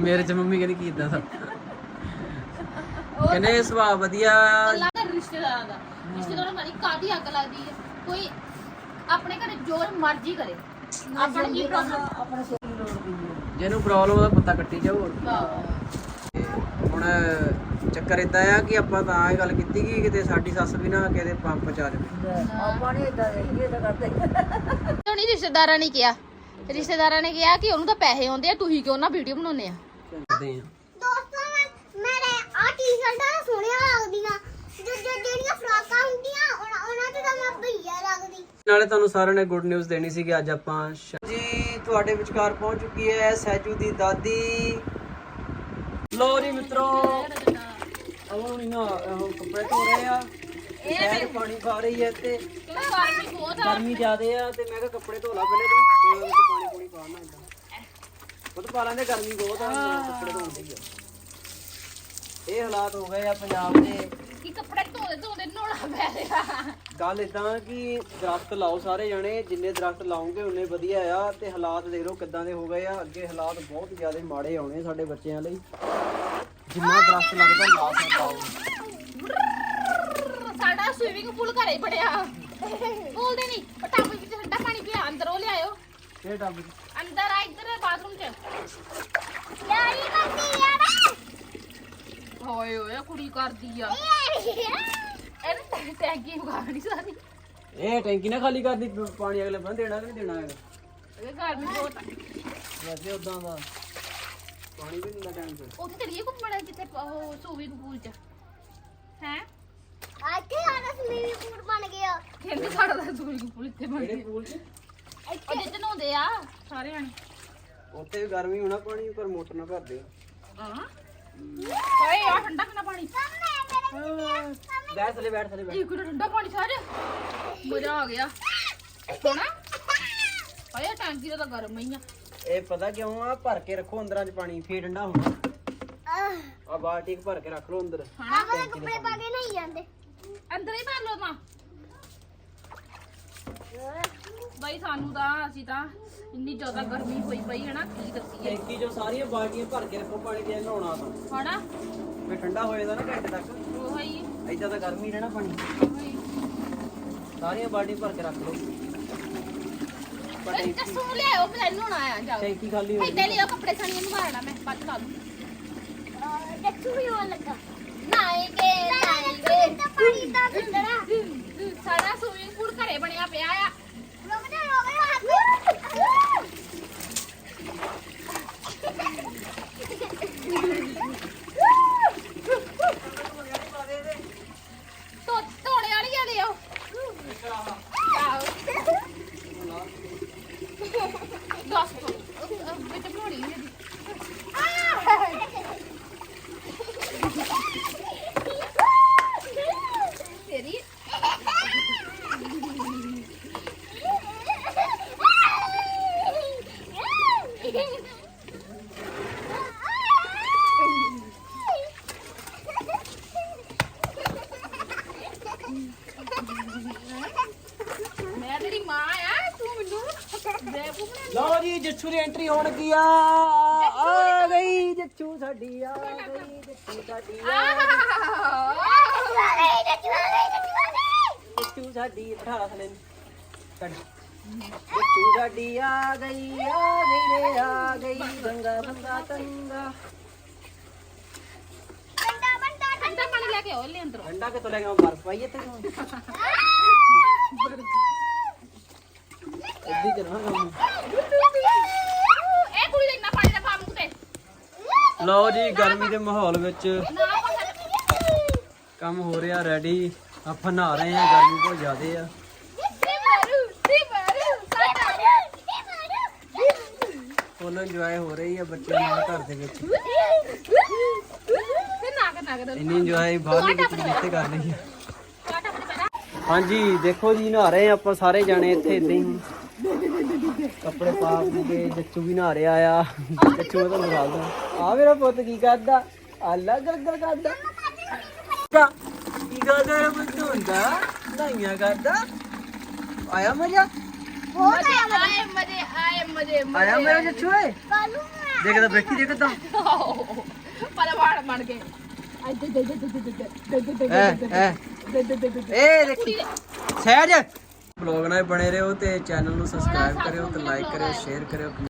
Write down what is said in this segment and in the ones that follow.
ਮੇਰੇ ਚ ਮੰਮੀ ਕਹਿੰਦੀ ਕੀ ਇਦਾਂ ਦਾ? ਕਹਿੰਦੇ ਸੁਭਾਅ ਵਧੀਆ। ਕਰ ਰਿਸ਼ਤੇਦਾਰਾਂ ਦਾ। ਰਿਸ਼ਤੇਦਾਰਾਂ ਨੂੰ ਕਾਦੀ ਅੱਗ ਲੱਗਦੀ ਹੈ? ਕੋਈ ਆਪਣੇ ਘਰੇ ਜੋ ਮਰਜ਼ੀ ਕਰੇ। ਆਪਾਂ ਨੂੰ ਕੀ ਪ੍ਰੋਬਲਮ ਆਪਣੇ ਦੀ ਲੋੜ ਹੈ। ਜਿਹਨੂੰ ਪ੍ਰੋਬਲਮ ਉਹਦਾ ਪੱਤਾ ਕੱਟੀ ਜਾਓ। ਹੁਣ ਚੱਕਰ ਇਦਾਂ ਆ ਕਿ ਆਪਾਂ ਤਾਂ ਇਹ ਗੱਲ ਕੀਤੀ ਕਿ ਕਿਤੇ ਸਾਡੀ ਸੱਸ ਵੀ ਨਾ ਕਿਤੇ ਪੰਪ ਚ ਆ ਜਾਵੇ ਆਪਾਂ ਨਹੀਂ ਇਦਾਂ ਦੇ ਇਹ ਤਾਂ ਕਰਦੇ। ਨਹੀਂ ਰਿਸ਼ਤੇਦਾਰਾਂ ਨੇ ਕਿਹਾ। ਰਿਸ਼ਤੇਦਾਰਾਂ ਨੇ ਕਿਹਾ ਕਿ ਉਹਨੂੰ ਤਾਂ ਪੈਸੇ ਆਉਂਦੇ ਆ ਤੁਸੀਂ ਕਿਉਂ ਨਾ ਵੀਡੀਓ ਬਣਾਉਂਦੇ ਆ? ਕਰਦੇ ਆ। ਦੋਸਤੋ ਮੈਂ ਮੇਰੇ ਆ ਟੀ-ਸ਼ਰਟਾਂ ਸੋਹਣੀਆਂ ਲੱਗਦੀਆਂ। ਜੋ ਜੋ ਜਿਹੜੀਆਂ ਫਰਾਕਾਂ ਹੁੰਦੀਆਂ ਉਹਨਾਂ ਉਹਨਾਂ ਤੇ ਤਾਂ ਮੈਂ ਭਈਆ ਲੱਗਦੀ। ਨਾਲੇ ਤੁਹਾਨੂੰ ਸਾਰਿਆਂ ਨੇ ਗੁੱਡ ਨਿਊਜ਼ ਦੇਣੀ ਸੀ ਕਿ ਅੱਜ ਆਪਾਂ ਜੀ ਤੁਹਾਡੇ ਵਿਚਕਾਰ ਪਹੁੰਚ ਚੁੱਕੀ ਹੈ ਸੈਜੂ ਦੀ ਦਾਦੀ। ਲੋ ਜੀ ਮਿੱਤਰੋ ਨਹੀਂ ਨਾ ਉਹ ਕੱਪੜੇ ਧੋ ਰਹੇ ਆ। ਸਹਿਜ ਪਾਣੀ ਪਾ ਰਹੀ ਹੈ ਤੇ ਗਰਮੀ ਬਹੁਤ ਗਰਮੀ ਜ਼ਿਆਦੇ ਆ ਤੇ ਮੈਂ ਕਿਹਾ ਕੱਪੜੇ ਧੋ ਲਾ ਪਹਿਲੇ ਤੂੰ ਤੇ ਉਹਦੇ ਤੋਂ ਪਾਣੀ ਪੂਣੀ ਪਾਣਾ ਇਦਾਂ। ਉਹ ਤਾਂ ਪਾ ਲੈਂਦੇ ਗਰਮੀ ਬਹੁਤ ਆ ਕੱਪੜੇ ਧੋਣ ਦੀ ਆ। ਇਹ ਹਾਲਾਤ ਹੋ ਗਏ ਆ ਪੰਜਾਬ ਦੇ। ਕਿ ਕੱਪੜੇ ਧੋਦੇ ਧੋਦੇ ਨੋਲਾ ਪੈ ਰਿਹਾ। ਗੱਲ ਇਦਾਂ ਕਿ ਦਰਖਤ ਲਾਓ ਸਾਰੇ ਜਣੇ ਜਿੰਨੇ ਦਰਖਤ ਲਾਉਂਗੇ ਉਨੇ ਵਧੀਆ ਆ ਤੇ ਹਾਲਾਤ ਦੇਖ ਲਓ ਕਿੱਦਾਂ ਦੇ ਹੋ ਗਏ ਆ। ਅੱਗੇ ਹਾਲਾਤ ਬਹੁਤ ਜ਼ਿਆਦਾ ਮਾੜੇ ਆਉਣੇ ਸਾਡੇ ਬੱਚਿਆਂ ਲਈ। ਜਿੰਨਾ ਦਰਖਤ ਲੱਗਦਾ ਲਾ ਸਕਦਾ ਸਾਡਾ ਸਵੀਮਿੰਗ ਪੂਲ ਘਰੇ ਬਣਿਆ। ਬੋਲਦੇ ਨਹੀਂ ਟੱਬ ਵਿੱਚ ਠੰਡਾ ਪਾਣੀ ਪਿਆ ਅੰਦਰ ਉਹ ਲਿਆਇਓ। ਇਹ ਡੱਬ ਅੰਦਰ ਆ ਇੱਧਰ ਬਾਥਰੂਮ 'ਚ ਯਾਰੀ ਬੰਦੀ ਯਾਰ ਹੋਏ ਹੋਏ ਕੁੜੀ ਕਰਦੀ ਆ ਇਹਨੂੰ ਟੈਂਕੀ ਉਗਾਣੀ ਸਾਰੀ ਇਹ ਟੈਂਕੀ ਨਾ ਖਾਲੀ ਕਰਦੀ ਪ- ਪਾਣੀ ਅਗਲੇ ਬੰਦੇ ਦੇਣਾ ਕਿ ਨਹੀਂ ਦੇਣਾ ਹੈਗਾ ਇਹ ਗਰਮੀ ਬਹੁਤ ਆ ਵੈਸੇ ਉਦਾਂ ਦਾ ਪਾਣੀ ਵੀ ਨਹੀਂ ਦਾ ਟਾਈਮ ਤੇ ਉੱਥੇ ਚਲੀਏ ਘੁੰਮਣ ਜਿੱਥੇ ਉਹ ਸਵੀਮਿੰਗ ਪੂਲ 'ਚ ਹੈ ਅੱਜ ਸਾਡਾ ਸਵੀਮਿੰਗ ਪੂਲ ਬਣ ਗਿਆ ਕਹਿੰਦੇ ਸਾਡਾ ਤਾਂ ਸਵੀਮਿੰਗ ਪੂਲ ਇੱਥੇ ਬਣ ਕਿਹੜੇ ਗਿਆ ਪੂਲ 'ਚ ਉਹ ਜਿੱਥੇ ਨਹਾਉਂਦੇ ਆ। ਸਾਰੇ ਜਾਣੇ ਉੱਥੇ ਵੀ ਗਰਮੀ ਹੋਣਾ ਪਾਣੀ ਪਰ ਮੋਟਰ ਨਾ ਭਰਦੇ ਹਾਂ। ਓਏ ਆ ਠੰਡਾ ਕਿੰਨਾ ਪਾਣੀ? ਬੈਠ ਥਲੇ ਬੈਠ ਥਲੇ ਬੈਠ। ਇਹ ਕਿੰਨਾ ਠੰਡਾ ਪਾਣੀ ਸਾਰੇ। ਮਜ਼ਾ ਆ ਗਿਆ। ਹੋਣਾ ਓਏ ਟੈਂਕੀ ਦਾ ਤਾਂ ਗਰਮ ਹੀ ਆ। ਇਹ ਪਤਾ ਕਿਉਂ ਆ? ਭਰ ਕੇ ਰੱਖੋ ਅੰਦਰਾਂ 'ਚ ਪਾਣੀ ਫੇਰ ਠੰਡਾ ਹੋਣਾ। ਆ ਬਾਲਟੀ ਭਰ ਕੇ ਰੱਖ ਲਓ ਅੰਦਰ। ਹਣਾ ਆਹ ਕੱਪੜੇ ਪਾ ਕੇ ਨਹੀਂ ਜਾਂਦੇ। ਅੰਦਰ ਹੀ ਭਰ ਲਓ ਤਾਂ। ਬਈ ਸਾਨੂੰ ਤਾਂ ਅਸੀਂ ਤਾਂ ਇੰਨੀ ਜ਼ਿਆਦਾ ਗਰਮੀ ਹੋਈ ਪਈ ਹੈ ਨਾ ਕੀ ਦੱਸੀਏ। ਟੈਂਕੀ 'ਚੋਂ ਸਾਰੀਆਂ ਬਾਲਟੀਆਂ ਭਰ ਕੇ ਰੱਖੋ ਪਾਣੀ ਦੇ ਨਹਾਉਣਾ ਤਾਂ। ਹਣਾ ਫੇਰ ਠੰਡਾ ਹੋ ਜਾਂਦਾ ਨਾ ਘੰਟੇ ਤੱਕ। ਉਹ। ਹੀ ਏਦਾਂ ਤਾਂ ਗਰਮੀ ਰਹਿਣਾ ਪਾਣੀ। ਉਹ। ਸਾਰੀਆਂ ਬਾਲਟੀਆਂ ਭਰ ਕੇ ਰੱਖ ਲਓ। ਪਰ ਓਏ ਟੈਂਕੀ ਕੱਸੂ ਲਿਆਓ ਫਿਰ ਨਹਾਉਣਾ ਆ ਜਾਓ। ਟੈਂਕੀ ਖਾਲੀ ਹੋ ਇੱਥੇ ਲਿਓ ਕੱਪੜੇ ਸਾਨੀਆਂ ਨੂੰ ਮਾਰਨਾ ਮੈਂ ਪੱਟ ਲਾ ਦੂੰ। ਜੱਟੂ ਵੀ ਹੋਣ ਲੱਗਾ? ਨਾਏ ਕੇ ਨਾਏ ਜੱਟੂ ਤਾਂ ਪਾਣੀ ਦਾ ਸੁੰਦਰਾ ਕੇ ਸਾਡਾ ਸਵਿਮਿੰਗ ਪੂਲ ਘਰੇ ਬਣਿਆ ਪਿਆ ਆ ਰੁਕ ਜਾ ਰੁਕ ਜਾ ਹੱਥ ਧੋ ਧੋਣੇ ਵਾਲੀ ਆ ਲਿਓ ਆਓ ਦੱਸ ਵਿੱਚ ਬਣਾਉਣੀ ਨਹੀਂ ਇਹਦੀ ਤੇਰੀ ਮੈਂ ਤੇਰੀ ਮਾਂ ਆ ਤੂੰ ਮੈਨੂੰ ਬੇਵਕੂਫ ਬਣਾ ਲਓ ਜੀ ਜੱਛੂ ਦੀ ਐਂਟਰੀ ਹੋਣ ਲੱਗੀ ਆ ਆ ਗਈ ਜੱਛੂ ਸਾਡੀ ਆ ਗਈ ਜੱਛੂ ਸਾਡੀ ਆ ਜੱਛੂ ਸਾਡੀ ਠਾਲਾ ਥਲੇ। ਕੱਢ ਜੱਛੂ ਸਾਡੀ ਆ ਗਈ ਆ ਗਈ ਰੇ ਆ ਗਈ। ਗੰਗਾ ਬੰਗਾ ਤੰਗਾ। ਠੰਡਾ ਪਾਣੀ ਲੈ ਕੇ ਆਓ ਲੈ ਅੰਦਰੋਂ ਠੰਡਾ ਕਿਤੋਂ ਲੈ ਕੇ ਆਵਾਂ ਬਰਫ ਇੱਦੀ ਕਰਨਾ ਕੰਮ ਇਹ ਕੁੜੀ ਦੇ ਇੰਨਾ ਪਾਣੀ ਦਾ ਪਾ ਮੂੰਹ ਤੇ ਲਓ ਜੀ, ਗਰਮੀ ਦੇ ਮਾਹੌਲ ਵਿੱਚ ਕੰਮ ਹੋ ਰਿਹਾ ਰੈਡੀ ਆਪਾਂ ਨਹਾ ਰਹੇ ਆ ਗਰਮੀ ਬਹੁਤ ਜ਼ਿਆਦੇ ਆ। ਫੁੱਲ ਇੰਜੋਏ ਹੋ ਰਹੀ ਆ ਬੱਚਿਆਂ ਨਾਲ ਘਰ ਦੇ ਵਿੱਚ। ਇੰਨੀ ਇੰਜੋਏ ਬਾਹਰ ਦੇ ਵਿੱਚ ਜਿੱਥੇ ਕਰ ਰਹੀ ਆ? ਹਾਂਜੀ, ਦੇਖੋ ਜੀ, ਨਹਾ ਰਹੇ ਆ ਆਪਾਂ ਸਾਰੇ ਜਾਣੇ ਇੱਥੇ ਇਦਾਂ ਹੀ। ਕੱਪੜੇ ਪਾ ਕੇ ਜੱਚੂ ਵੀ ਨਹਾ ਰਿਹਾ ਆ। ਜੱਚੂ ਮੈਂ ਤੁਹਾਨੂੰ ਦਿਖਾਉਂਦਾ ਆ ਮੇਰਾ ਪੁੱਤ ਕੀ ਕਰਦਾ ਆਲਾ ਗਲਗਲ ਕਰਦਾ ਕਾ ਕਰਦਾ ਮੇਰਾ ਪੁੱਤ ਹੁੰਦਾ ਧਾਈਆਂ ਕਰਦਾ ਆਇਆ ਮਜ਼ਾ ਮਜ਼ੇ ਆਏ ਮਜ਼ੇ ਆਏ ਮਜ਼ੇ ਆਇਆ ਮੇਰਾ ਜੱਚੂ ਏ ਦੇਖਦਾ ਬੈਠੀ ਦੇ ਕਿਦਾਂ ਪਰ ਵਾੜ ਬਣ ਗਏ ਅੱਜ ਦੇ ਦੇ ਦੇ ਦੇ ਦੇ ਦੇ ਦੇ ਐ ਐ ਦੇ ਦੇ ਦੇ ਏ ਦੇਖੀ ਸਹਿਜ ਬਲੌਗ ਨਾਲ ਬਣੇ ਰਹੋ ਤੇ ਚੈਨਲ ਨੂੰ ਸਬਸਕ੍ਰਾਈਬ ਕਰਿਓ ਤੇ ਲਾਈਕ ਕਰਿਓ ਸ਼ੇਅਰ ਕਰਿਓ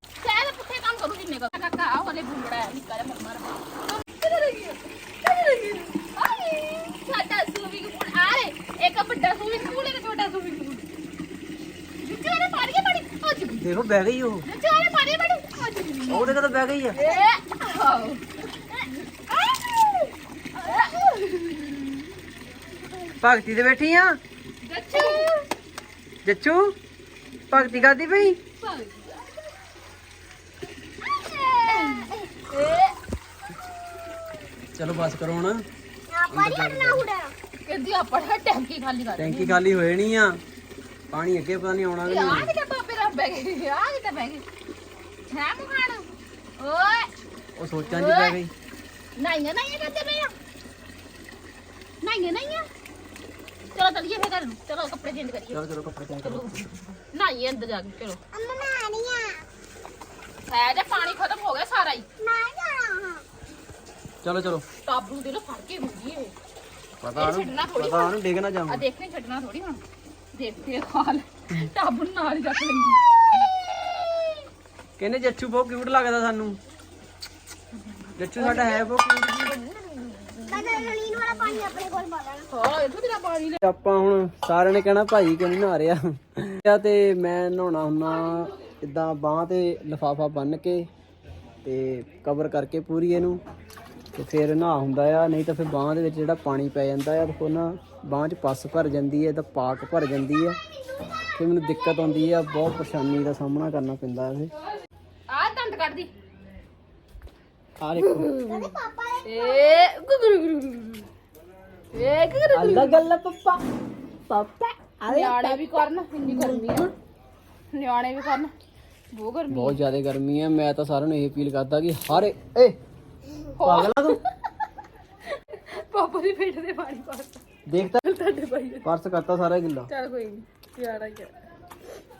ਦੇਖੋ, ਬਹਿ ਗਈ ਉਹ। ਜਿੱਥੇ ਨੇ ਬਹਿ ਗਈ ਆ। ਭਗਤੀ ਤੇ ਬੈਠੀ ਆ। ਜੱਚੂ, ਭਗਤੀ ਕਰਦੀ ਪਈ? ਚਲੋ ਬਸ ਕਰੋ ਹੁਣ। ਆਪਾਂ ਨਹੀਂ ਕਰਨਾ ਹੁੜਾ ਕਹਿੰਦੀ ਆਪਣਾ ਟੈਂਕੀ ਖਾਲੀ ਕਰ ਟੈਂਕੀ ਖਾਲੀ ਹੋਏ ਨਹੀਂ ਆ। ਪਾਣੀ ਅੱਗੇ ਪਤਾ ਨਹੀਂ ਆਉਣਾ ਕਿ ਆ ਨਹੀਂ ਕਿਤੇ ਬਾਬੇ ਰੱਬ ਬਹਿ ਗਏ ਆ ਕਿਤੇ ਬਹਿ ਗਏ। ਹੈ ਮੁਖਾਨ ਓਏ। ਉਹ ਸੋਚਾਂ 'ਚ ਪੈ ਗਈ। ਨਹੀਂ ਨਹੀਂ ਕਰਦੇ ਪਏ ਆ। ਨਹੀਂ ਨਹੀਂ ਚਲੋ ਚਲੀਏ ਫੇਰ ਘਰ ਨੂੰ। ਚਲੋ ਕੱਪੜੇ ਚੇਂਜ ਕਰੀਏ। ਚਲੋ ਚਲੋ ਕੱਪੜੇ ਚੇਂਜ ਕਰੋ। ਨਹਾਈਏ ਅੰਦਰ ਜਾ ਕੇ ਚਲੋ। ਅੰਮਾ ਮੈਂ ਨਹੀਂ ਆ ਹੈ। ਜੇ ਪਾਣੀ ਖਤਮ ਹੋ ਗਿਆ ਸਾਰਾ ਹੀ। ਮੈਂ ਹਾਂ ਚਲੋ ਚਲੋ। ਟਾਬੂ ਦੇ ਲੋ ਫੜ ਕੇ ਹੁੰਦੀ ਇਹ ਪਤਾ ਇਹ ਛੱਡਣਾ ਥੋੜ੍ਹੀ ਪਤਾ ਉਹਨੂੰ ਡਿੱਗ ਨਾ ਆ ਜਾਵਾਂ ਦੇਖਣੇ ਛੱਡਣਾ ਥੋੜੀ ਹੁਣ। ਦੇਖਦੇ ਹਾਲ ਟਾਬੂ ਨੂੰ ਨਾਲ ਹੀ ਰੱਖ ਲੈਂਦੀ। ਕਹਿੰਦੇ ਜੱਚੂ ਬਹੁਤ ਕਿਊਟ ਲੱਗਦਾ ਸਾਨੂੰ। ਜੱਚੂ ਸਾਡਾ ਹੈ ਬਹੁਤ ਕਿਊਟ ਮੈਂ ਤਾਂ ਰਣੀਨ ਵਾਲਾ ਪਾਣੀ ਆਪਣੇ ਕੋਲ ਪਾ ਲੈਣਾ ਹਾਂ ਇਥੋਂ ਤੇਰਾ ਪਾਣੀ ਲੈ। ਆਪਾਂ ਹੁਣ ਸਾਰਿਆਂ ਨੇ ਕਹਿਣਾ ਭਾਈ ਕਿਉਂ ਨਹੀਂ ਨਹਾ ਰਿਹਾ। ਤੇ ਮੈਂ ਨਹਾਉਣਾ ਹੁੰਨਾ ਇਦਾਂ ਬਾਹ ਤੇ ਲਫਾਫਾ ਬੰਨ ਕੇ ਤੇ ਕਵਰ ਕਰਕੇ ਪੂਰੀ ਇਹਨੂੰ। ਤੇ ਫਿਰ ਨਹਾ ਹੁੰਦਾ ਆ ਨਹੀਂ ਤਾਂ ਫਿਰ ਬਾਹ ਦੇ ਵਿੱਚ ਜਿਹੜਾ ਪਾਣੀ ਪੈ ਜਾਂਦਾ ਆ ਦੇਖੋ ਨਾ ਬਾਹ 'ਚ ਪੱਸ ਭਰ ਜਾਂਦੀ ਹੈ ਤਾਂ ਪਾਕ ਭਰ ਜਾਂਦੀ ਹੈ ਤੇ ਮੈਨੂੰ ਦਿੱਕਤ ਆਉਂਦੀ ਆ ਬਹੁਤ ਪਰੇਸ਼ਾਨੀ ਦਾ ਸਾਹਮਣਾ ਕਰਨਾ ਪੈਂਦਾ ਹੈ ਆ ਦੰਦ ਕੱਢਦੀ। ਆ ਦੇਖੋ। ਨੇ ਏ ਗੁਰੂ ਏ ਗੁਗਰੂ ਅੱਲਾ ਗੱਲਾ ਪੱਪਾ। ਪੱਪਾ ਨਿਆਣੇ ਵੀ ਕਰਨ ਇੰਨੀ ਗਰਮੀ ਆ। ਨਿਆਣੇ ਵੀ ਕਰਨ। ਬਹੁਤ ਗਰਮੀ ਬਹੁਤ ਜ਼ਿਆਦਾ ਗਰਮੀ ਹੈ ਮੈਂ ਤਾਂ ਸਾਰਿਆਂ ਨੂੰ ਇਹ ਅਪੀਲ ਕਰਦਾ ਕਿ ਹਰ ਏ! ਪਾਗਲ ਆ ਤੂੰ? ਪਾਪਾ ਦੀ ਪੇਟ ਦੇ ਪਾਣੀ ਪਾ ਦੇਖਤਾ? ਤੁਹਾਡੇ ਭਾਈ ਪਰਸ ਕਰਤਾ ਸਾਰਾ ਗਿੱਲਾ। ਚੱਲ ਕੋਈ ਨਹੀਂ ਪਿਆਰਾ ਹੀ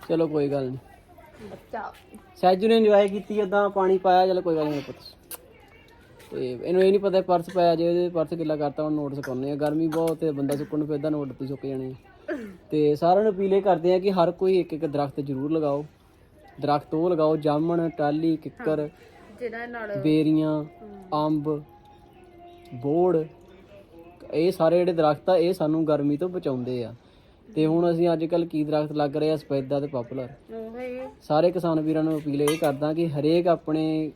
ਚਲੋ ਕੋਈ ਗੱਲ ਨਹੀਂ ਬੱਚਾ ਸੈਜੂ ਨੇ ਇੰਜੋਏ ਕੀਤੀ ਓਦਾਂ ਪਾਣੀ ਪਾਇਆ ਚਲੋ ਕੋਈ ਗੱਲ ਨਹੀਂ ਪੁੱਤ। ਤੇ ਇਹਨੂੰ ਇਹ ਨਹੀਂ ਪਤਾ ਪਰਸ ਪਾਇਆ ਜੇ ਉਹਦੇ ਪਰਸ ਗਿੱਲਾ ਕਰਤਾ ਹੁਣ ਨੋਟ ਸੁਕਾਉਣੇ ਆ। ਗਰਮੀ ਬਹੁਤ ਤੇ ਬੰਦਾ ਸੁੱਕਣ ਨੂੰ ਫਿਰਦਾ ਨੋਟ ਤੇ ਸੁੱਕ ਜਾਣੇ ਆ। ਤੇ ਸਾਰਿਆਂ ਨੂੰ ਅਪੀਲ ਇਹ ਕਰਦੇ ਆ ਕਿ ਹਰ ਕੋਈ ਇੱਕ ਇੱਕ ਦਰਖਤ ਜ਼ਰੂਰ ਲਗਾਓ। ਦਰਖਤ ਉਹ ਲਗਾਓ ਜਾਮਣ ਟਾਲੀ ਕਿੱਕਰ। ਜਿਹੜਾ ਨਾਲ ਬੇਰੀਆਂ ਅੰਬ ਬੋੜ ਇਹ ਸਾਰੇ ਜਿਹੜੇ ਦਰਖਤ ਆ ਇਹ ਸਾਨੂੰ ਗਰਮੀ ਤੋਂ ਬਚਾਉਂਦੇ ਆ। ਤੇ ਹੁਣ ਅਸੀਂ ਅੱਜ ਕੱਲ ਕੀ ਦਰਖਤ ਲੱਗ ਰਹੇ ਆ? ਸਫੈਦਾ ਤੇ ਪਪੂਲਰ। ਸਾਰੇ ਕਿਸਾਨ ਵੀਰਾਂ ਨੂੰ ਅਪੀਲ ਇਹ ਕਰਦਾ ਕਿ ਹਰੇਕ ਆਪਣੇ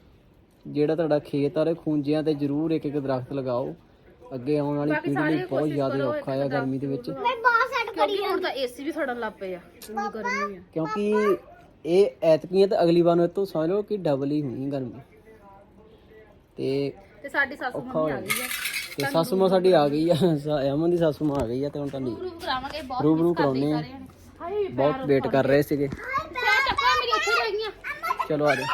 ਜਿਹੜਾ ਤੁਹਾਡਾ ਖੇਤ ਆ ਉਹਦੇ ਖੂੰਜਿਆਂ ਤੇ ਜ਼ਰੂਰ ਇੱਕ ਇੱਕ ਦਰਖਤ ਲਗਾਓ। ਅੱਗੇ ਆਉਣ ਵਾਲੀ ਪੀੜ੍ਹੀ ਲਈ ਬਹੁਤ ਜ਼ਿਆਦਾ ਔਖਾ ਆ ਗਰਮੀ ਦੇ ਵਿੱਚ। ਮੈਂ ਬਾਹਰ ਸੈੱਟ ਕਰੀ ਕਿਉਂਕਿ ਹੁਣ ਤਾਂ ਏਸੀ ਵੀ ਸੜਨ ਲੱਗ ਪਏ ਆ ਇੰਨੀ ਗਰਮੀ ਆ। ਕਿਉਂਕਿ ਇਹ ਐਤਕੀਆਂ ਤੇ ਅਗਲੀ ਵਾਰ ਨੂੰ ਇਹ ਤੋਂ ਸਮਝ ਲਓ ਕਿ ਡਬਲ ਹੀ ਹੋਣੀ ਗਰਮੀ। ਤੇ ਤੇ ਸਾਡੀ ਸੱਸ ਮੰਮੀ ਆ ਗਈ ਆ। ਤੇ ਸਾਸੂ ਮਾਂ ਸਾਡੀ ਆ ਗਈ ਆ। ਸਾ- ਅਮਨ ਦੀ ਸਾਸੂ ਮਾਂ ਆ ਗਈ ਆ ਤੇ ਹੁਣ ਤਾਂ ਨਹੀਂ ਪ੍ਰੂਵ ਕਰਾਵਾਂਗੇ ਬਹੁਤ ਰੂਬਰੂ ਆ। ਬਹੁਤ ਵੇਟ ਕਰ ਰਹੇ ਸੀਗੇ। ਚਾਹ ਚੱਪਲਾਂ ਮੇਰੀ ਇੱਥੇ ਰਹਿ ਗਈਆਂ। ਚਲੋ ਆ ਜਾ।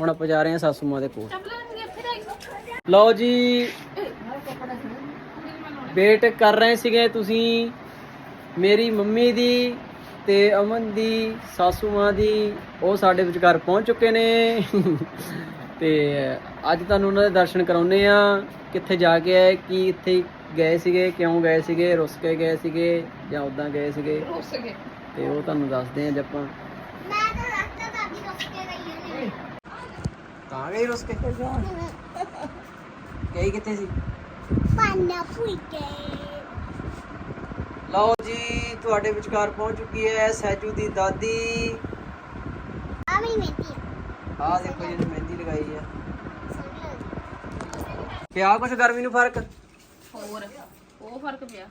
ਹੁਣ ਆਪਾਂ ਜਾ ਰਹੇ ਹਾਂ ਸਾਸੂ ਮਾਂ ਦੇ ਕੋਲ। ਚੱਪਲਾਂ ਮੇਰੀ ਇੱਥੇ ਰਹਿ ਗਈਆਂ। ਲਓ ਜੀ। ਵੇਟ ਕਰ ਰਹੇ ਸੀਗੇ ਤੁਸੀਂ। ਮੇਰੀ ਮੰਮੀ ਦੀ ਤੇ ਅਮਨ ਦੀ ਸਾਸੂ ਮਾਂ ਦੀ ਉਹ ਸਾਡੇ ਵਿਚਕਾਰ ਪਹੁੰਚ ਚੁੱਕੇ ਨੇ। ਤੇ ਅੱਜ ਤੁਹਾਨੂੰ ਉਹਨਾਂ ਦੇ ਦਰਸ਼ਨ ਕਰਾਉਨੇ ਆ ਕਿੱਥੇ ਜਾ ਕੇ ਆਏ ਕੀ ਇੱਥੇ ਗਏ ਸੀਗੇ ਕਿਉਂ ਗਏ ਸੀਗੇ ਰੁੱਸ ਕੇ ਗਏ ਸੀਗੇ ਜਾਂ ਉਦਾਂ ਗਏ ਸੀਗੇ? ਰੁੱਸ ਤੇ ਉਹ ਤੁਹਾਨੂੰ ਦੱਸਦੇ ਆ ਜੇ ਆਪਾਂ। ਮੈਂ ਤਾਂ ਰਸਤਾ ਦਾਦੀ ਰੁੱਸ ਕੇ ਗਈ ਨੇ ਤਾਂ ਗਏ ਰੁੱਸ ਕੇ? ਗਈ ਕਿੱਥੇ ਸੀ? ਪਾਣਾ ਫੁੱਟੇ ਲਓ ਜੀ ਤੁਹਾਡੇ ਵਿਚਕਾਰ ਪਹੁੰਚ ਚੁੱਕੀ ਹੈ ਸੈਜੂ ਦੀ ਦਾਦੀ। ਆ ਮੇਰੀ ਦੇਖੋ ਜਿਹਨੇ ਮਹਿੰਦੀ ਲਗਾਈ ਆ ਪਿਆ ਕੁਛ ਗਰਮੀ ਨੂੰ ਫ਼ਰਕ? ਹੋਰ ਉਹ ਫ਼ਰਕ ਪਿਆ।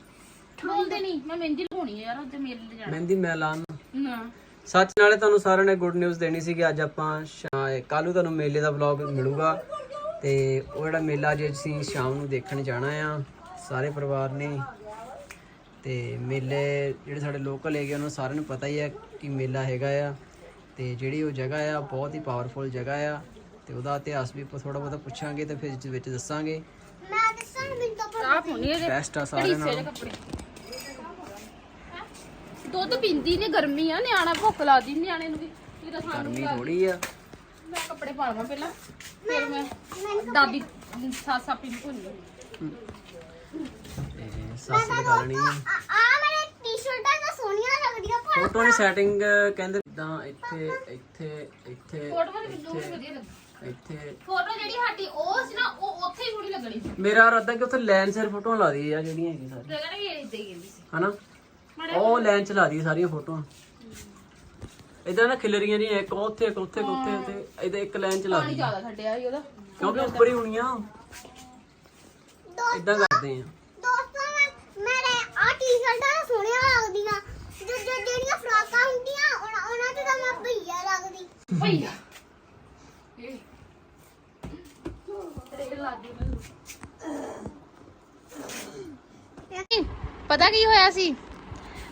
ਬੋਲਦੇ ਨਹੀਂ ਮੈਂ ਮਹਿੰਦੀ ਲਗਾਉਣੀ ਆ ਯਾਰ ਅੱਜ ਮੇਲੇ ਤੇ ਜਾਣਾ ਮਹਿੰਦੀ ਮੈਂ ਲਾਣ ਨਾ। ਸੱਚ ਨਾਲੇ ਤੁਹਾਨੂੰ ਸਾਰਿਆਂ ਨੇ ਗੁੱਡ ਨਿਊਜ਼ ਦੇਣੀ ਸੀ ਕਿ ਅੱਜ ਆਪਾਂ ਕੱਲੂ ਤੁਹਾਨੂੰ ਮੇਲੇ ਦਾ ਵਲੌਗ ਮਿਲੂਗਾ। ਤੇ ਉਹ ਜਿਹੜਾ ਮੇਲਾ ਅੱਜ ਅਸੀਂ ਸ਼ਾਮ ਨੂੰ ਦੇਖਣ ਜਾਣਾ ਆ ਸਾਰੇ ਪਰਿਵਾਰ ਨੇ। ਤੇ ਮੇਲੇ ਜਿਹੜੇ ਸਾਡੇ ਲੋਕਲ ਹੈਗੇ ਉਹਨਾਂ ਸਾਰਿਆਂ ਨੂੰ ਪਤਾ ਹੀ ਹੈ ਕਿ ਮੇਲਾ ਹੈਗਾ ਆ। ਤੇ ਜਿਹੜੀ ਉਹ ਜਗ੍ਹਾ ਆ ਬਹੁਤ ਹੀ ਪਾਵਰਫੁਲ ਜਗ੍ਹਾ ਆ। ਤੇ ਉਹਦਾ ਇਤਿਹਾਸ ਵੀ ਆਪਾਂ ਥੋੜਾ ਬਹੁਤਾ ਪੁੱਛਾਂਗੇ ਤੇ ਫਿਰ ਇਸ ਵਿੱਚ ਦੱਸਾਂਗੇ। ਮੈਂ ਦੱਸਾਂ ਮੈਨੂੰ ਤਾਂ ਆਹ ਹੋਣੀ ਇਹਦੇ ਬੈਸਟ ਆ ਸਾਰਿਆਂ ਢੀਸੇ ਦੇ ਨਾਲ। ਕੱਪੜੇ? ਦੁੱਧ ਪੀਂਦੀ ਨੇ ਗਰਮੀ ਆ ਨਿਆਣਾ ਭੁੱਖ ਲੱਗਦੀ ਨਿਆਣੇ ਨੂੰ ਵੀ। ਇਹ ਤਾਂ ਸਾਨੂੰ ਗਰਮੀ ਥੋੜੀ ਆ। ਮੈਂ ਕੱਪੜੇ ਪਾ ਲਵਾਂ ਪਹਿਲਾਂ ਫਿਰ ਮੈਂ ਦਾਦੀ ਸੱਸ ਆਪੀ ਨੂੰ ਭੁੱਲੀ ਇਹ ਸੱਸ ਦੀ ਗੱਲ ਨਹੀਂ ਆ। ਆ ਮੇਰੇ ਟੀ-ਸ਼ਰਟਾਂ ਤਾਂ ਸੋਹਣੀਆਂ ਲੱਗਦੀਆਂ ਪਰ ਫੋਟੋ ਦੀ ਸੈਟਿੰਗ ਕਹਿੰਦੇ ਇਦਾਂ ਇੱਥੇ ਇੱਥੇ ਇੱਥੇ ਫੋਟੋ ਵੀ ਕਿੰਨੀ ਵਧੀਆ ਲੱਗੀ ਇੱਥੇ। ਫੋਟੋ ਜਿਹੜੀ ਸਾਡੀ ਉਹ ਸੀ ਨਾ ਉਹ ਉੱਥੇ ਹੀ ਥੋੜੀ ਲੱਗਣੀ ਸੀ। ਮੇਰਾ ਇਰਾਦਾ ਕਿ ਉੱਥੇ ਲਾਈਨ ਸਿਰ ਫੋਟੋਆਂ ਲਾ ਦੀ ਆ ਜਿਹੜੀਆਂ ਹੈਗੀਆਂ ਸਾਰੀਆਂ। ਜਗ੍ਹਾ ਵੀ ਇਦਾਂ ਹੀ ਕਹਿੰਦੀ ਸੀ। ਹਨਾ? ਉਹ ਲਾਈਨ ਚ ਲਾ ਦੀ ਸਾਰੀਆਂ ਫੋਟੋਆਂ। ਇਦਾਂ ਨਾ ਖਿਲਰੀਆਂ ਨਹੀਂ ਇੱਕ ਉੱਥੇ ਇੱਕ ਉੱਥੇ ਇੱਕ ਉੱਥੇ ਤੇ ਇਹਦੇ ਇੱਕ ਲਾਈਨ ਚ ਲਾ ਪਾਣੀ ਦੀ ਜ਼ਿਆਦਾ ਛੱਡਿਆ ਸੀ ਉਹਦਾ। ਕਿਉਂਕਿ ਉੱਪਰ ਹੀ ਹੋਣੀਆਂ। ਇਦਾਂ ਕਰਦੇ ਆ। ਦੋਸਤੋ ਮੈਂ ਮੇਰੇ ਆ ਟੀ-ਸ਼ਰਟਾਂ ਤਾਂ ਸੋਹਣੀਆਂ ਲੱਗਦੀਆਂ। ਜੋ ਜੋ ਜਿਹੜੀਆਂ ਫਰਾਕਾਂ ਹੁੰਦੀਆਂ ਉਹਨਾਂ ਉਹਨਾਂ ਤੇ ਤਾਂ ਮੈਂ ਭਈਆ ਲੱਗਦੀ। ਭਈਆ ਇਹ ਤੇਰੇ ਲਾਗੇ ਮੈਨੂੰ ਪਤਾ ਕੀ ਹੋਇਆ ਸੀ?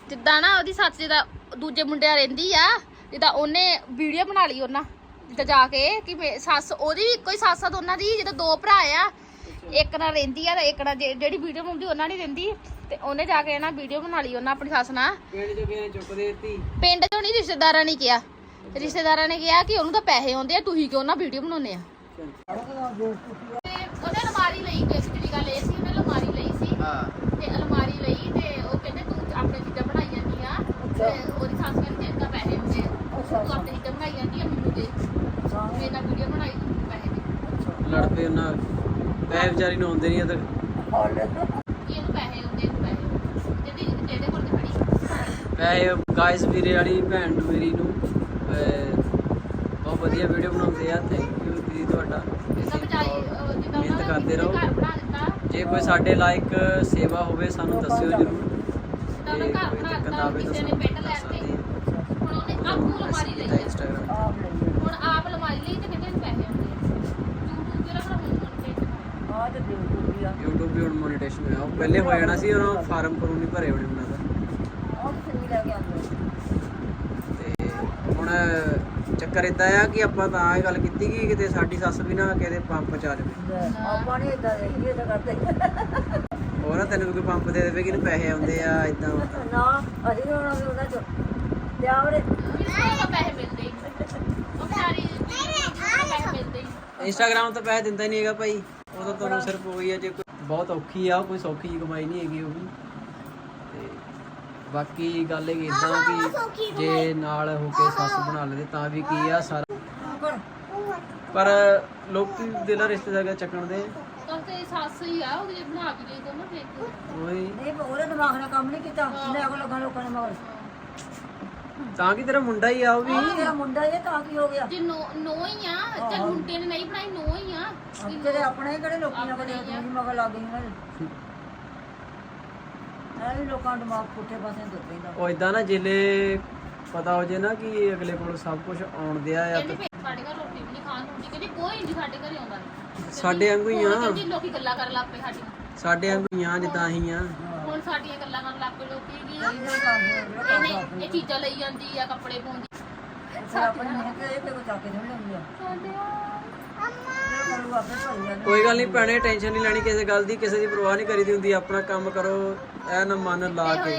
ਜਿੱਦਾਂ ਨਾ ਉਹਦੀ ਸੱਸ ਜਿਹਦਾ ਦੂਜੇ ਮੁੰਡਿਆਂ ਰਹਿੰਦੀ ਆ ਜਿੱਦਾਂ ਉਹਨੇ ਵੀਡੀਓ ਬਣਾ ਲਈ ਉਹਨਾਂ ਜਿੱਦਾਂ ਜਾ ਕੇ ਕਿ ਮੇ- ਸੱਸ ਉਹਦੀ ਵੀ ਕੋਈ ਸੱਸ ਆ ਦੋਨਾਂ ਦੀ ਜਿੱਦਾਂ ਦੋ ਭਰਾ ਆ ਇੱਕ ਨਾਲ ਰਹਿੰਦੀ ਆ ਤੇ ਇੱਕ ਨਾਲ ਜਿਹੜੀ ਵੀਡੀਓ ਬਣਾਉਂਦੀ ਉਹਨਾਂ ਨਹੀਂ ਰਹਿੰਦੀ ਤੇ ਉਹਨੇ ਜਾ ਕੇ ਨਾ ਵੀਡੀਓ ਬਣਾ ਲਈ ਉਹਨਾਂ ਆਪਣੀ ਸੱਸ ਨਾਲ। ਪਿੰਡ ਚ ਕਿਹਨੇ ਚੁੱਕ ਦੇਤੀ? ਪਿੰਡ ਚੋਂ ਨਹੀਂ ਰਿਸ਼ਤੇਦਾਰਾਂ ਨੇ ਕਿਹਾ। ਰਿਸ਼ਤੇਦਾਰਾਂ ਨੇ ਕਿਹਾ ਕਿ ਉਹਨੂੰ ਤਾਂ ਪੈਸੇ ਆਉਂਦੇ ਆ ਤੁਸੀਂ ਕਿਉਂ ਨਾ ਵੀਡੀਓ ਬਣਾਉਂਦੇ ਆ? ਉਹਨੇ ਅਲਮਾਰੀ ਲਈ ਜਿਹੜੀ ਗੱਲ ਇਹ ਸੀ ਉਹਨੇ ਅਲਮਾਰੀ ਲਈ ਸੀ। ਹਾਂ। ਤੇ ਅਲਮਾਰੀ ਲਈ ਤੇ ਉਹ ਕਹਿੰਦੇ ਤੂੰ ਆਪਣੇ ਚੀਜ਼ਾਂ ਬਣਾਈ ਜਾਂਦੀ ਆ ਤੇ ਉਹਦੀ ਸੱਸ ਕਹਿੰਦੀ ਤੇਰੇ ਤਾਂ ਪੈਸੇ ਹੁੰਦੇ ਆ। ਤੂੰ ਆਪਣੀ ਚੀਜ਼ਾਂ ਬਣਾਈ ਜਾਂਦੀ ਆ ਮੈਨੂੰ ਦੇ। ਮੇਰੇ ਨਾਲ ਵੀਡੀਓ ਬਣਾਈ ਤੂੰ ਪੈਸੇ ਦੇ। ਲੜ ਪਏ ਉਹਨਾਂ ਪੈ ਵਿਚਾਰੀ ਨੂੰ ਆਉਂਦੇ ਨਹੀਂ ਆ ਤਾਂ ਇਹਨੂੰ ਪੈਸੇ ਹੁੰਦੇ ਇਹਨੂੰ ਪੈਸੇ ਜਿਹਦੀ ਜਿਹਦੇ ਕੋਲ ਤੇ ਖੜੀ ਪੈਸੇ ਗਾਇਸ ਵੀਰੇ ਵਾਲੀ ਭੈਣ ਨੂੰ ਮੇਰੀ ਨੂੰ ਬਹੁਤ ਵਧੀਆ ਵੀਡੀਓ ਬਣਾਉਂਦੇ ਆ। ਥੈਂਕ ਯੂ ਦੀਦੀ ਤੁਹਾਡਾ। ਮਿਹਨਤ ਕਰਦੇ ਰਹੋ। ਜੇ ਕੋਈ ਸਾਡੇ ਲਾਇਕ ਸੇਵਾ ਹੋਵੇ ਸਾਨੂੰ ਦੱਸਿਓ ਜਰੂਰ। ਜਿੱਦਾਂ ਉਹਨੇ ਘਰ ਬਣਾ ਦਿੱਤਾ ਕਿਸੇ ਨੇ ਪਿੰਡ ਲੈ ਤੇ ਹੁਣ ਉਹਨੇ ਆਪੂ ਅਲਮਾਰੀ ਲਈ ਆ। ਇੰਸਟਾਗ੍ਰਾਮ ਆਪ ਲਈ ਹੁਣ ਆਪ ਅਲਮਾਰੀ ਲਈ ਤੇ ਕਹਿੰਦੇ ਇਹਨੂੰ ਪੈਸੇ ਆਉਂਦੇ ਆ। YouTube ਤੇ ਰੱਖਣਾ ਹੁਣ ਹੁਣ ਤੇ ਆ ਤੇ ਦੇ ਦਿੱਤੀ ਆ। YouTube ਵੀ ਹੁਣ ਮੋਨੀਟੇਸ਼ਨ ਹੋਇਆ। ਉਹ ਪਹਿਲੇ ਹੋ ਜਾਣਾ ਸੀ ਉਹਨਾਂ ਫਾਰਮ ਫਰੂ ਨਹੀਂ ਭਰੇ ਹੋਣੇ ਉਹਨਾਂ ਦਾ ਉਹ ਤੇ ਲੈ ਕੇ ਆਉਂਦੇ ਤੇ ਹੁਣ ਚੱਕਰ ਇਦਾਂ ਆ ਕਿ ਆਪਾਂ ਤਾਂ ਇਹ ਗੱਲ ਕੀਤੀ ਕਿ ਕਿਤੇ ਸਾਡੀ ਸੱਸ ਵੀ ਨਾ ਕਿਤੇ ਪੰਪ ਚ ਆ ਜਾਵੇ। ਲੈ, ਆਪਾਂ ਨਹੀਂ ਇਦਾਂ ਦੇ ਇਹ ਤਾਂ ਕਰਦੇ। ਉਹ ਨਾ ਤੈਨੂੰ ਵੀ ਕੋਈ ਪੰਪ ਦੇ ਦੇਵੇ ਕਿ ਇਹਨੂੰ ਪੈਸੇ ਆਉਂਦੇ ਆ ਇਦਾਂ ਨਾ ਅਸੀਂ ਨਹੀਂ ਹੋਣਾ ਵੀ ਉਹਨਾਂ ਚ। ਲਿਆਵਰੇ ਮੈਨੂੰ ਤਾਂ ਪੈਸੇ ਮਿਲਦੇ ਹੀ ਉਹ ਵਿਚਾਰੀ ਪੈਸੇ ਮਿਲਦੇ ਹੀ ਇੰਸਟਾਗ੍ਰਾਮ ਤਾਂ ਪੈਸੇ ਦਿੰਦਾ ਹੀ ਨਹੀਂ ਹੈਗਾ ਭਾਈ। ਉਹ ਤਾਂ ਤੁਹਾਨੂੰ ਸਿਰਫ ਉਹੀ ਆ ਜੇ ਕੋਈ ਬਹੁਤ ਔਖੀ ਆ ਕੋਈ ਸੌਖੀ ਜਿਹੀ ਕਮਾਈ ਨਹੀਂ ਹੈਗੀ ਉਹ ਵੀ। ਬਾਕੀ ਗੱਲ ਇਹ ਇਦਾਂ ਕਿ ਜੇ ਨਾਲ ਹੋ ਕੇ ਸੱਸ ਬਣਾ ਲਵੇ ਤਾਂ ਵੀ ਕੀ ਆ ਸਾਰਾ ਪਰ ਲੋਕੀ ਦਿਲਾਂ ਰਿਸ਼ਤੇਦਾਰ ਦਾ ਚੱਕਣ ਦੇ। ਤਾਂ ਤੇ ਸੱਸ ਹੀ ਆ ਉਹ ਜੇ ਬਣਾ ਵੀ ਲਈ ਤਾਂ ਨਾ ਫੇਕ ਉਹੀ। ਨਹੀਂ ਉਹਦੇ ਦਿਮਾਗ ਨਾਲ ਕੰਮ ਨਹੀਂ ਕੀਤਾ। ਲੈ ਕੋ ਲੋਕਾਂ ਲੋਕਾਂ ਨੇ ਮਗਰ। ਤਾਂ ਕਿ ਤੇਰਾ ਮੁੰਡਾ ਹੀ ਆ ਉਹ ਵੀ। ਤੇਰਾ ਮੁੰਡਾ ਇਹ ਤਾਂ ਕੀ ਹੋ ਗਿਆ। ਜੇ ਨੋ ਨੋ ਹੀ ਆ ਚੱਲ ਮੁੰਡੇ ਨੇ ਨਹੀਂ ਬਣਾਈ ਨੋ ਹੀ ਆ। ਤੇਰੇ ਆਪਣੇ ਕਿਹੜੇ ਲੋਕੀ ਨਾਲ ਕਦੇ ਮਗਰ ਲੱਗ ਗਈ ਉਹਨਾਂ ਐ ਵੀ ਲੋਕਾਂ ਦਾ ਦਿਮਾਗ ਪੁੱਠੇ ਪਾਸੇ ਤੁਰ ਪੈਂਦਾ ਉਹ ਇਦਾਂ ਨਾ ਜਿਲੇ ਪਤਾ ਹੋ ਜੇ ਨਾ ਕਿ ਅਗਲੇ ਕੋਲ ਸਭ ਕੁਝ ਆਉਣ ਦਿਆ ਆ ਕਹਿੰਦੀ ਫੇਰ ਸਾਡੇ ਘਰ ਰੋਟੀ ਵੀ ਨਹੀਂ ਖਾਣ ਹੁੰਦੀ ਕਹਿੰਦੀ ਕੋਈ ਨਹੀਂ ਸਾਡੇ ਘਰੇ ਆਉਂਦਾ। ਸਾਡੇ ਵਾਂਗੂ ਹੀ ਆ। ਕਹਿੰਦੀ ਲੋਕੀ ਗੱਲਾਂ ਕਰਨ ਲੱਗ ਪਏ ਸਾਡੀਆਂ ਸਾਡੇ ਵਾਂਗੂ ਹੀ ਆ ਜਿੱਦਾਂ ਅਸੀਂ ਆ। ਹੁਣ ਸਾਡੀਆਂ ਗੱਲਾਂ ਕਰਨ ਲੱਗ ਪਏ ਲੋਕੀ ਕਿ ਇਹਦੇ ਕੰਮ ਜਿਹੜਾ ਇਹਨੇ ਇਹ ਚੀਜ਼ਾਂ ਲਈ ਜਾਂਦੀ ਆ ਕੱਪੜੇ ਪਾਉਂਦੀ। ਫਿਰ ਆਪਣੀ ਮਿਹਨਤ ਇਹ ਤੇ ਬਚਾ ਕੇ ਥੋੜੀ ਹੁੰਦੀ ਆ। ਫਿਰ ਕਰੂ ਆਪੇ ਭਰੀ ਜਾਂਦੇ ਕੋਈ ਗੱਲ ਨਹੀਂ ਭੈਣੇ ਟੈਨਸ਼ਨ ਨਹੀਂ ਲੈਣੀ ਕਿਸੇ ਗੱਲ ਦੀ ਕਿਸੇ ਦੀ ਪਰਵਾਹ ਨਹੀਂ ਕਰੀਦੀ ਹੁੰਦੀ ਆਪਣਾ ਕੰਮ ਕਰੋ। ਐ ਨਾ ਮਨ ਲਾ ਕੇ।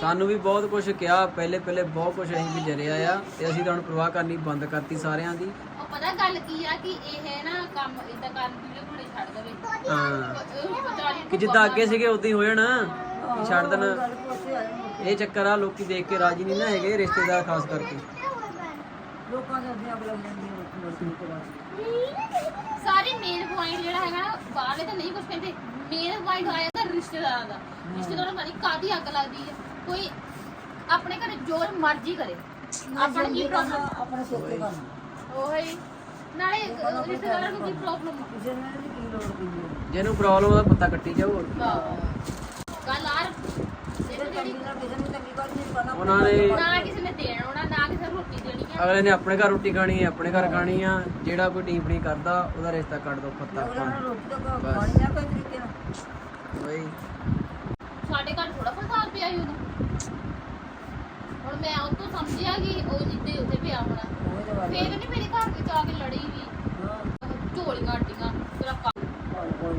ਸਾਨੂੰ ਵੀ ਬਹੁਤ ਕੁਝ ਕਿਹਾ ਪਹਿਲੇ ਪਹਿਲੇ ਬਹੁਤ ਕੁਝ ਅਸੀਂ ਵੀ ਜਰਿਆ ਆ ਤੇ ਅਸੀਂ ਤਾਂ ਹੁਣ ਪਰਵਾਹ ਕਰਨੀ ਬੰਦ ਕਰਤੀ ਸਾਰਿਆਂ ਦੀ। ਉਹ ਪਤਾ ਗੱਲ ਕੀ ਆ ਕਿ ਇਹ ਨਾ ਕੰਮ ਇਦਾਂ ਕਰਨ ਵੀਡੀਓ ਬਣੇ ਛੱਡ ਦੇਵੇ। ਹਾਂ। ਕਿ ਜਿੱਦਾਂ ਅੱਗੇ ਸੀਗੇ ਉਦਾਂ ਹੀ ਹੋ ਜਾਣਾ ਛੱਡ ਦੇਣ। ਇਹ ਚੱਕਰ ਆ ਲੋਕੀ ਦੇਖ ਕੇ ਰਾਜੀ ਨਹੀਂ ਨਾ ਹੈਗੇ ਰਿਸ਼ਤੇਦਾਰ ਖਾਸ ਕਰਕੇ। ਲੋਕਾਂ ਦੇ ਅੱਗੇ ਅੱਗ ਲੱਗ ਜਾਂਦੀ ਨੂੰ ਕੋਲ ਪੁਆਇੰਟ ਜਿਹੜਾ ਹੈਗਾ ਨਾ ਬਾਹਰਲੇ ਤਾਂ ਨਹੀਂ ਕੁਝ ਕਹਿੰਦੇ। ਮੇਨ ਪੁਆਇੰਟ ਆਇਆ ਤਾਂ ਰਿਸ਼ਤੇਦਾਰਾਂ ਦਾ। ਰਿਸ਼ਤੇਦਾਰਾਂ ਨੂੰ ਕਾਦੀ ਅੱਗ ਲੱਗਦੀ ਹੈ। ਕੋਈ ਆਪਣੇ ਘਰੇ ਜੋ ਮਰਜ਼ੀ ਕਰੇ। ਆਪਣਾ ਕੀ ਪ੍ਰੋਬਲਮ ਆਪਣੇ ਸਿਰ ਤੇ ਕਰਨਾ ਉਹੀ। ਨਾਲੇ ਰਿਸ਼ਤੇਦਾਰਾਂ ਨੂੰ ਕੀ ਪ੍ਰੋਬਲਮ ਜਿਹਨੂੰ ਪ੍ਰੋਬਲਮ ਉਹਦਾ ਪੱਤਾ ਕੱਟੀ ਜਾਓ ਗੱਲ ਆ ਉਹਨਾਂ ਨੇ ਨਾ ਕਿਸੇ ਨੇ ਦੇਣ ਨਾ ਕਿਸੇ ਨੂੰ ਰੋਟੀ ਦੇਣੀ। ਅਗਲੇ ਨੇ ਆਪਣੇ ਘਰ ਰੋਟੀ ਖਾਣੀ ਹੈ ਆਪਣੇ ਘਰ ਖਾਣੀ ਆ ਜਿਹੜਾ ਕੋਈ ਟੀਪਣੀ ਕਰਦਾ ਉਹਦਾ ਰਿਸ਼ਤਾ ਕੱਟ ਦੋ ਪੱਤਾ ਉਹਨਾਂ ਨੂੰ ਰੋਟੀ ਤਾਂ ਖਾਣੀ ਨਾ ਕੋਈ ਤਰੀਕੇ ਨਾਲ? ਬਈ। ਸਾਡੇ ਘਰ ਥੋੜਾ ਫਸਾਦ ਪਿਆ ਸੀ ਉਦੋਂ। ਹੁਣ ਮੈਂ ਉਹ ਤੋਂ ਸਮਝਿਆ ਕਿ ਉਹ ਜਿੱਦੇ ਉੱਤੇ ਪਿਆ ਹੋਣਾ। ਉਹ ਤਾਂ ਫੇਰ ਨਹੀਂ ਮੇਰੇ ਘਰ ਵਿੱਚ ਆ ਕੇ ਲੜੀ ਵੀ ਹਾਂ। ਝੋਲੀਆਂ ਆਟੀਆਂ ਤੇਰਾ ਕੰਮ। ਕੋਈ ਕੋਈ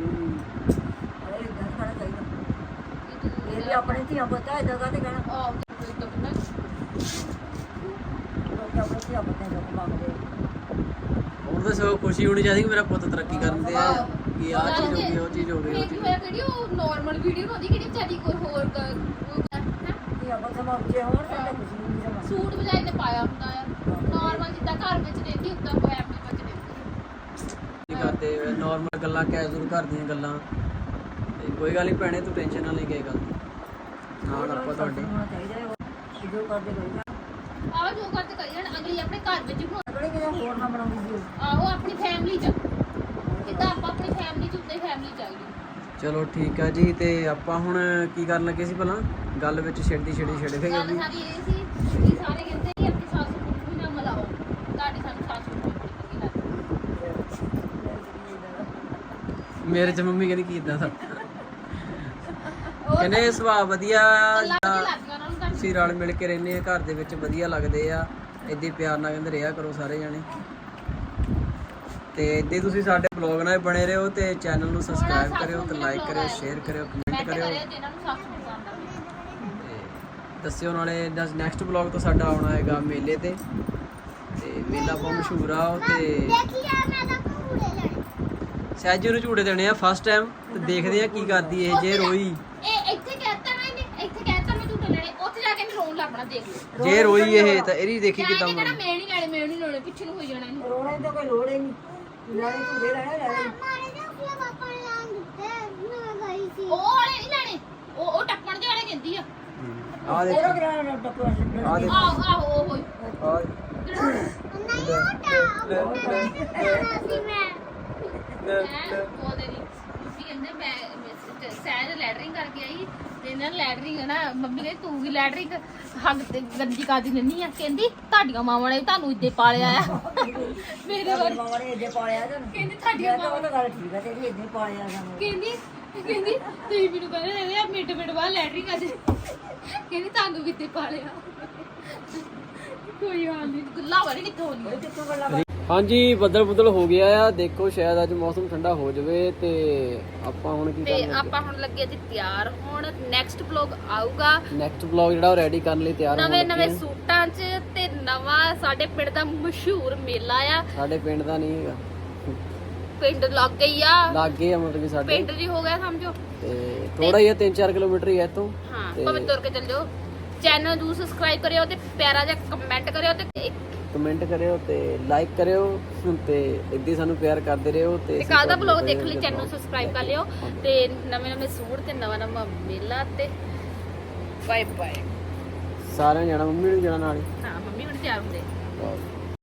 ਇਹ ਗੱਲ ਖੜਾ ਚਾਹੀਦਾ। ਇਹ ਵੀ ਆਪਣੇ ਧੀਆਂ ਪੁੱਤਾਂ ਇਦਾਂ ਕਾਤੇ ਕਹਿਣਾ। ਆਹ ਤੇ ਕੋਈ ਤਾਂ ਬੰਦਾ ਦੁੱਖ ਮੰਗਦੇ ਹੁਣ ਤਾਂ ਸਗੋਂ ਖੁਸ਼ੀ ਹੋਣੀ ਚਾਹੀਦੀ ਕਿ ਮੇਰਾ ਪੁੱਤ ਤਰੱਕੀ ਕਰਨ ਤੇ ਆ ਕਿ ਆ ਚੀਜ਼ ਹੋ ਗਈ ਉਹ ਚੀਜ਼ ਹੋ ਗਈ ਉਹ ਚੀਜ਼ ਹੋਇਆ ਕਿਹੜੀ ਉਹ ਨਾਰਮਲ ਵੀਡੀਓ ਹੁੰਦੀ ਕਿਹੜੀ ਵਿਚਾਰੀ ਕੋਈ ਹੋਰ ਕ- ਉਹ ਕਰ- ਹੈਂ? ਧੀਆ ਬੱਤੇ ਮੌਕੇ ਹੋਣ ਤੇ ਖੁਸ਼ੀ ਹੁੰਦੀ ਹੈ ਸੂਟ ਵਜਾਈ ਤੇ ਪਾਇਆ ਹੁੰਦਾ ਆ। ਨਾਰਮਲ ਜਿੱਦਾਂ ਘਰ ਵਿੱਚ ਰਹਿੰਦੀ ਉਦਾਂ ਫੈਮਿਲੀ ਵਿੱਚ ਰਹਿੰਦੀ। ਕੀ ਕਰਦੇ ਨਾਰਮਲ ਗੱਲਾਂ ਕੈਜੂਅਲ ਘਰ ਦੀਆਂ ਗੱਲਾਂ। ਤੇ ਕੋਈ ਗੱਲ ਨਹੀਂ ਭੈਣੇ ਤੂੰ ਟੈਨਸ਼ਨ ਨਾ ਲੈ ਕੇ ਇਹ ਗੱਲ ਦੀ। ਨਾਲ ਆਪਾਂ ਤੁਹਾਡੇ ਹੋਣਾ ਚਾਹੀਦਾ ਹੈ ਉਹ ਜੋ ਕਰਦੇ ਕੋਈ ਆਹ ਜੋ ਕਰਦੇ ਕਰੀ ਜਾਣ ਅਗਲੀ ਆਪਣੇ ਘਰ ਵਿੱਚ ਹੁਣ ਅਗਲੇ ਕਿਤੇ ਹੋਰ ਨਾ ਬਣਾਉਂਦੀ ਸੀ ਉਹ। ਆਹੋ ਆਪਣੀ ਫੈਮਿਲੀ ਚ। ਜਿੱਦਾਂ ਆਪਾਂ ਆਪਣੀ ਫੈਮਿਲੀ ਚ ਉੱਤੇ ਫੈਮਿਲੀ ਚਾਹੀਦੀ ਚਲੋ ਠੀਕ ਆ ਜੀ ਤੇ ਆਪਾਂ ਹੁਣ ਕੀ ਕਰਨ ਲੱਗੇ ਸੀ ਭਲਾ? ਗੱਲ ਵਿੱਚ ਛੇੜੀ ਛੇੜੀ ਛੇੜ ਗਏ ਗੱਲ ਜੀ ਸਾਰੀ ਇਹ ਸੀ ਕਿ ਸਾਰੇ ਕਹਿੰਦੇ ਕਿ ਆਪਣੀ ਸੱਸ ਨੂੰ ਵੀ ਨਾ ਮਲਾਓ। ਤੁਹਾਡੀ ਸਾਨੂੰ ਸੱਸ ਨੂੰ ਬੜੀ ਵਧੀਆ ਲੱਗਦੀ। ਮੇਰੇ ਚ ਮੰਮੀ ਕਹਿੰਦੀ ਕੀ ਇਦਾਂ ਦਾ? ਕਹਿੰਦੇ ਸੁਭਾਅ ਵਧੀਆ ਗੱਲਾਂ ਵਧੀਆ ਲੱਗਦੀਆਂ। ਅਸੀਂ ਰਲ ਮਿਲ ਕੇ ਰਹਿੰਦੇ ਆ ਘਰ ਦੇ ਵਿੱਚ ਵਧੀਆ ਲੱਗਦੇ ਆ। ਹੀ ਪਿਆਰ ਨਾਲ ਕਹਿੰਦੇ ਰਿਹਾ ਕਰੋ ਸਾਰੇ ਜਾਣੇ। ਤੇ ਹੀ ਤੁਸੀਂ ਸਾਡੇ ਬਲੌਗ ਨਾਲ ਬਣੇ ਰਹੋ ਤੇ ਚੈਨਲ ਨੂੰ ਸਬਸਕ੍ਰਾਈਬ ਕਰਿਓ ਤੇ ਲਾਈਕ ਕਰਿਓ ਸ਼ੇਅਰ ਕਰਿਓ ਕਮੈਂਟ ਕਰਿਓ। ਦੱਸਿਓ ਨਾਲੇ ਨੈਕਸਟ ਬਲੌਗ ਤੋਂ ਸਾਡਾ ਆਉਣਾ ਹੈਗਾ ਮੇਲੇ ਤੇ ਤੇ ਮੇਲਾ ਬਹੁਤ ਮਸ਼ਹੂਰ ਆ ਉਹ ਤੇ ਸਹਿਜੂ ਨੂੰ ਝੂੜੇ ਦੇਣੇ ਆ ਫਸਟ ਟਾਈਮ ਤੇ ਦੇਖਦੇ ਆ ਕੀ ਕਰਦੀ ਇਹ ਜੇ ਰੋਈ। ਜੇ ਰੋਈ ਇਹ ਤਾਂ ਇਹਦੀ ਦੇਖੀ ਕਿਦਾਂ ਕਿਦਾਂ ਮੈਂ ਨਹੀਂ ਲੈਣੇ ਮੈਂ ਨਹੀਂ ਲੈਣੇ ਪਿੱਛੇ ਨੂੰ ਹੋਈ ਜਾਣਾ ਇਹਨੂੰ। ਰੋਣੇ ਦੀ ਤਾਂ ਕੋਈ ਲੋੜ ਹੀ ਨਹੀਂ। ਲੈਣੇ ਝੂੜੇ ਲੈਣੇ ਲੈਣੇ ਮਾਰੇ ਦੇ ਆਪਣੇ ਪਾਪਾ ਨੇ ਲਾਂ ਦਿੱਤੇ ਮੈਂ ਗਈ ਸੀ। ਉਹ ਵਾਲੇ ਨਹੀਂ ਲੈਣੇ ਉਹ ਉਹ ਟੱਪਣ ਦੇ ਵਾਲੇ ਕਹਿੰਦੀ ਆ। ਆ ਦੇਖ। ਇਹਦਾ ਕਿਹੜਾ ਟੱਪਾ ਆ ਦੇਖ। ਆਹੋ ਆਹੋ ਉਹ ਹੋਈ। ਆ ਨਹੀਂ ਹੋਟਾ ਉਹਨੇ ਸੀ ਮੈਂ। ਹੈਂ, ਉਹਦੇ ਦੀ ਮੰਮੀ ਕਹਿੰਦੇ ਮੈਂ ਮੈਂ ਸਹਿਜ ਲੈਟਰਿੰਗ ਕਰਕੇ ਆਈ। ਤੇ ਨੇ ਲੈਟਰਿੰਗ ਨਾ ਮੰਮੀ ਕਹਿੰਦੀ ਤੂੰ ਵੀ ਲੈਟਰਿੰਗ ਹੱਗ ਤੇ ਗੰਦੀ ਕਰਦੀ ਨੰਨੀ ਆ। ਕਹਿੰਦੀ ਤੁਹਾਡੀਆਂ ਮਾਵਾਂ ਨੇ ਵੀ ਤੁਹਾਨੂੰ ਇੱਦੇ ਪਾਲਿਆ ਆ। ਮੇਰੇ ਵਾਰ ਮਾਮਾ ਨੇ ਇੱਦੇ ਪਾਲਿਆ ਤੈਨੂੰ ਕਹਿੰਦੀ ਤੁਹਾਡੀਆਂ ਮੈਂ ਤਾਂ ਗੱਲ ਠੀਕ ਹੈ ਤੇਰੀ ਇੱਦੇ ਪਾਲਿਆ ਸਾਨੂੰ। ਕਹਿੰਦੀ ਕਹਿੰਦੀ ਤੁਸੀਂ ਮੈਨੂੰ ਕਹਿੰਦੇ ਨੇ ਆ ਮਿੰਟ ਮਿੰਟ ਬਾਅਦ ਲੈਟਰਿੰਗ ਕਰ ਕਹਿੰਦੀ ਤੁਹਾਨੂੰ ਵੀ ਇੱਥੇ ਪਾਲਿਆ ਕੋਈ ਹਾਲ ਨਹੀਂ ਗੁੱਲਾ ਵਾਲੀ ਕਿੱਥੋਂ ਹੋਣੀ ਕਿੱਥੋਂ ਗੱਲਾਂ ਹਾਂਜੀ ਬੱਦਲ ਬੱਦਲ ਹੋ ਗਿਆ ਆ। ਦੇਖੋ ਸ਼ਾਇਦ ਅੱਜ ਮੌਸਮ ਠੰਡਾ ਹੋ ਜਾਵੇ ਤੇ ਆਪਾਂ ਹੁਣ ਕੀ ਤੇ ਕਰਨਾ ਆਪਾਂ ਹੁਣ ਲੱਗੇ ਜੀ ਤਿਆਰ ਹੁਣ। ਨੈਕਸਟ ਵਲੌਗ ਆਊਗਾ। ਨੈਕਸਟ ਬਲੌਗ ਜਿਹੜਾ ਉਹ ਰੈਡੀ ਕਰਨ ਲਈ ਤਿਆਰ ਨਵੇਂ ਨਵੇਂ ਆ। ਸੂਟਾਂ 'ਚ ਤੇ ਨਵਾਂ ਸਾਡੇ ਪਿੰਡ ਦਾ ਮਸ਼ਹੂਰ ਮੇਲਾ ਆ। ਸਾਡੇ ਪਿੰਡ ਦਾ ਨਹੀਂ ਹੈਗਾ। ਪਿੰਡ ਲੱਗ ਗਈ ਆ। ਲਾਗੇ ਆ ਮਤਲਬ ਕਿ ਸਾਡੇ। ਪਿੰਡ ਜੀ ਹੋ ਗਿਆ ਸਮਝੋ। ਤੇ ਥੋੜਾ ਹੀ ਆ 3-4 ਕਿਲੋਮੀਟਰ ਹੀ ਹੈ ਇੱਥੋਂ। ਹਾਂ ਭਾਵੇਂ ਤੁਰ ਕੇ ਚੱਲ ਜਾਓ। ਚੈਨਲ ਨੂੰ ਸਬਸਕ੍ਰਾਈਬ ਕਰਿਓ ਤੇ ਪਿਆਰਾ ਜਿਹਾ ਕਮੈਂਟ ਕਰਿਓ ਤੇ ਕਮੈਂਟ ਕਰਿਓ ਤੇ ਲਾਈਕ ਕਰਿਓ ਤੇ ਇੱਦਾਂ ਸਾਨੂੰ ਪਿਆਰ ਕਰਦੇ ਰਹੋ ਤੇ ਤੇ ਅਸੀਂ ਕੱਲ ਦਾ ਤੁਹਾਡੇ ਵਲੌਗ ਦੇਖਣ ਲਈ ਚੈਨਲ ਨੂੰ ਸਬਸਕ੍ਰਾਈਬ ਕਰ ਲਿਓ ਤੇ ਨਵੇਂ ਨਵੇਂ ਸੂਟ ਤੇ ਨਵਾਂ ਨਵਾਂ ਮੇਲਾ ਤੇ ਬਾਏ ਬਾਏ ਸਾਰਿਆਂ ਜਾਣਾ ਮੰਮੀ ਨੂੰ ਜਾਣਾ ਨਾਲ ਹੀ? ਹਾਂ ਮੰਮੀ ਹੁਣ ਤਿਆਰ ਹੁੰਦੇ।